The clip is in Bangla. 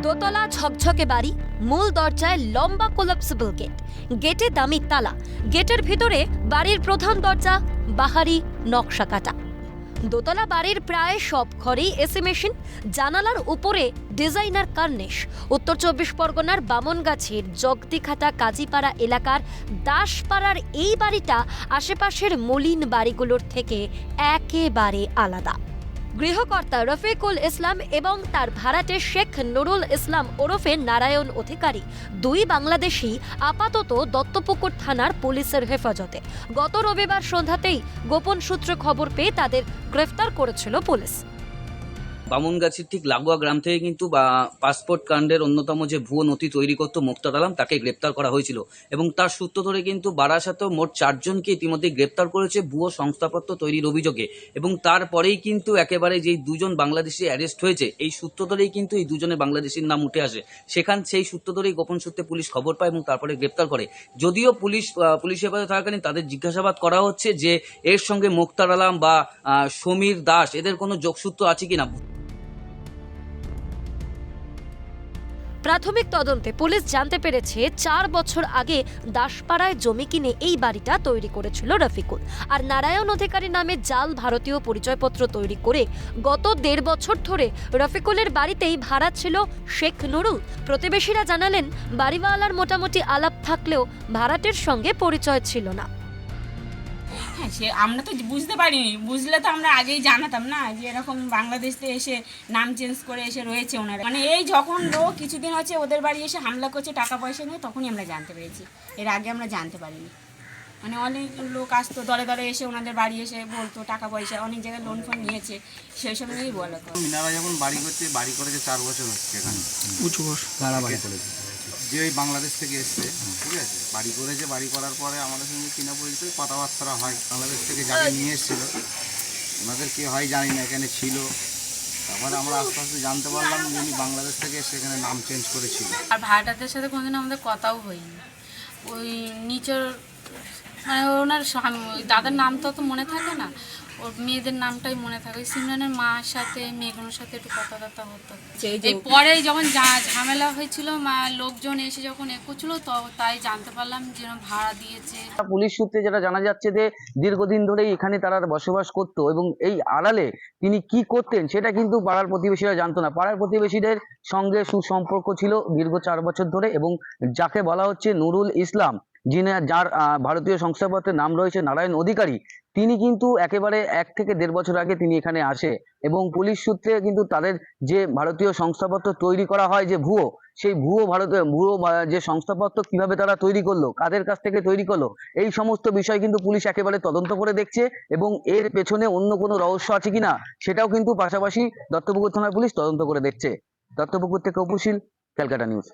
দোতলা ঝকঝকে বাড়ি, মূল দরজায় লম্বা কোলাপসিবল গেট গেটে দামি তালা, গেটের ভিতরে বাড়ির প্রধান দরজা, বাহারি নকশা কাটা। দোতলা বাড়ির প্রায় সব ঘরেই এসি মেশিন, জানালার উপরে ডিজাইনার কার্নিশ, উত্তর চব্বিশ পরগনার বামনগাছির জগদিখাতা কাজীপাড়া এলাকার দাসপাড়ার এই বাড়িটা আশেপাশের মলিন বাড়িগুলোর থেকে একেবারে আলাদা। গৃহকর্তা রফিকুল ইসলাম এবং তার ভাড়াটে শেখ নুরুল ইসলাম ওরফে নারায়ণ অধিকারী, দুই বাংলাদেশি আপাতত দত্তপুকুর থানার পুলিশের হেফাজতে। গত রবিবার সন্ধ্যাতেই গোপন সূত্রে খবর পেয়ে তাদের গ্রেফতার করেছিল পুলিশ। বামুনগাছির ঠিক লাগোয়া গ্রাম থেকে কিন্তু, বা পাসপোর্ট কাণ্ডের অন্যতম যে ভুয়ো নথি তৈরি করতো মুক্তার আলম, তাকে গ্রেপ্তার করা হয়েছিল। এবং তার সূত্র ধরে কিন্তু বারাসাতেও মোট চারজনকে ইতিমধ্যে গ্রেপ্তার করেছে ভুয়ো সংস্থাপত্র তৈরির অভিযোগে। এবং তারপরেই কিন্তু একেবারে যেই দুজন বাংলাদেশি অ্যারেস্ট হয়েছে, এই সূত্র ধরেই কিন্তু এই দুজনে বাংলাদেশির নাম উঠে আসে। সেখান, সেই সূত্র ধরেই গোপন সূত্রে পুলিশ খবর পায় এবং তারপরে গ্রেপ্তার করে। যদিও পুলিশ পুলিশ হেফাজতে থাকাকালীন তাদের জিজ্ঞাসাবাদ করা হচ্ছে যে, এর সঙ্গে মুক্তার আলম বা সমীর দাস, এদের কোনো যোগসূত্র আছে কিনা? প্রাথমিক তদন্তে পুলিশ জানতে পেরেছে, চার বছর আগে দাসপাড়ায় জমি কিনে এই বাড়িটা তৈরি করেছিল রফিকুল। আর নারায়ণ অধিকারী নামে জাল ভারতীয় পরিচয়পত্র তৈরি করে গত দেড় বছর ধরে রফিকুলের বাড়িতেই ভাড়া ছিল শেখ নুরুল। প্রতিবেশীরা জানালেন, বাড়িওয়ালার মোটামুটি আলাপ থাকলেও ভাড়াটের সঙ্গে পরিচয় ছিল না। হ্যাঁ সে আমরা তো বুঝতে পারিনি। বুঝলে তো আমরা আগেই জানাতাম না যে এরকম বাংলাদেশ থেকে এসে নাম চেঞ্জ করে এসে রয়েছে ওনারা। মানে এই যখন লোক কিছুদিন হচ্ছে ওদের বাড়ি এসে হামলা করছে টাকা পয়সা নিয়ে তখনই আমরা জানতে পেরেছি। এর আগে আমরা জানতে পারিনি। মানে অনেক লোক আসতো দলে দলে এসে ওনাদের বাড়ি এসে বলতো টাকা পয়সা অনেক জায়গায় লোন ফোন নিয়েছে। সেই সব নিয়েই বলো তো। মিনারা যখন বাড়ি করছে বাড়ি করেছে চার বছর হচ্ছে এখানে। কারা বাড়ি করেছে? যে ওই বাংলাদেশ থেকে এসছে, ঠিক আছে? বাড়ি করেছে, বাড়ি করার পরে আমাদের সঙ্গে কিনা পরিচয় কথাবার্তা হয়। বাংলাদেশ থেকে যাকে নিয়ে এসেছিল, ওনাদের কি হয় জানি না, এখানে ছিল। তারপরে আমরা আস্তে আস্তে জানতে পারলাম যে উনি বাংলাদেশ থেকে এসে এখানে নাম চেঞ্জ করেছিল। আর ভাড়াটাদের সাথে কোনোদিন আমাদের কথাও হয়নি। ওই নিচের মানে ওনার দাদার নাম তো অত মনে থাকে না। ওর মেয়েদের নামটাই মনে থাকে। ওই সিমরানের মার সাথে মেয়েগুলোর সাথে একটু কথাবার্তা হতো। এই পরে যখন ঝামেলা হয়েছিল মা লোকজন এসে যখন এ করছিল তো তাই জানতে পারলাম যে ভাড়া দিয়েছে। পুলিশ সূত্রে যেটা জানা যাচ্ছে যে দীর্ঘদিন ধরেই এখানে তারা বসবাস করতো এবং এই আড়ালে তিনি কি করতেন সেটা কিন্তু পাড়ার প্রতিবেশীরা জানতো না। পাড়ার প্রতিবেশীদের সঙ্গে সুসম্পর্ক ছিল দীর্ঘ চার বছর ধরে এবং যাকে বলা হচ্ছে নুরুল ইসলাম। যিনি যার ভারতীয় সংস্থাপত্রের নাম রয়েছে নারায়ণ অধিকারী, তিনি কিন্তু একেবারে এক থেকে দেড় বছর আগে তিনি এখানে আসে এবং পুলিশ সূত্রে কিন্তু তাদের যে ভারতীয় সংস্থাপত্র তৈরি করা হয় যে ভুয়ো, সেই ভুয়ো ভারতীয় ভুয়ো যে সংস্থাপত্র কীভাবে তারা তৈরি করল, কাদের কাছ থেকে তৈরি করল, এই সমস্ত বিষয় কিন্তু পুলিশ একেবারে তদন্ত করে দেখছে এবং এর পেছনে অন্য কোনো রহস্য আছে কিনা, সেটাও কিন্তু পাশাপাশি দত্তপুকুর থানার পুলিশ তদন্ত করে দেখছে। দত্তপুকুর থেকে অপুশীল ক্যালকাটা নিউজ।